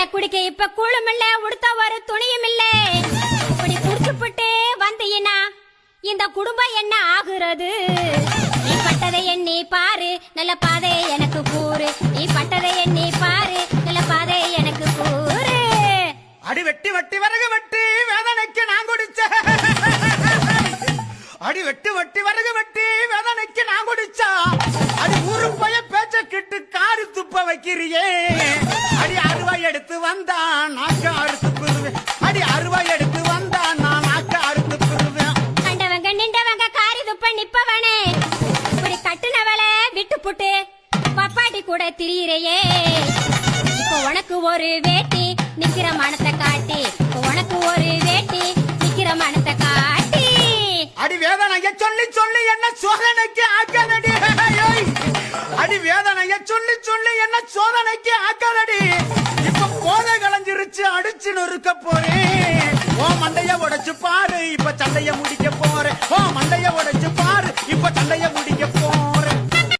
அட குடிக்க இப்ப கூழும் இல்ல உடுத்த வர துணியும் இல்ல இப்படி குடிச்சுப்புட்டு வந்தீனா இந்த குடும்பம் என்ன ஆகுறது? நீ பட்டதை எண்ணி பாரு நல்ல பாதை எனக்கு கூறு. நீ பட்டதை எண்ணி பாரு நல்ல பாதை எனக்கு கூறு. அடி வெட்டி வெட்டி வரகு வெட்டி வேதனைக்கு நான் குடிச்ச. அடி வெட்டி வெட்டி வரகு வெட்டி வேதனைக்கு நான் குடிச்சா. அடி ஊரு போய பேச்ச கிட்டு காரி துப்ப வைக்கிறியே. எடுத்து வந்தா நாக்க அறுத்து பிருவேன். அடி அருவாய் எடுத்து வந்தா நான் நாக்க அறுத்து பிருவேன். கண்டவங்க நின்றவங்க காரி துப்ப நிப்பவனே இப்படி கட்டுனவள விட்டு புட்டு பப்பாட்டி கூட திரியிறையே. இப்போ உனக்கு ஒரு வேட்டி நிக்கிற மனத்தை காட்டி. உனக்கு ஒரு வேட்டி நிக்கிற மனத்தை காட்டி. அடி வேதனைய சொல்லி சொல்லி என்ன சோதனைக்கு ஆக்காதடி. அடி வேதனைய சொல்லி சொல்லி என்ன சோதனைக்கு ஆக்காதடி? அடிச்சு நொறுக்க போறேன். ஓ மண்டைய உடைச்சு பாரு இப்ப சண்டைய முடிக்க போறேன். ஓ மண்டைய உடைச்சு பாரு இப்ப சண்டைய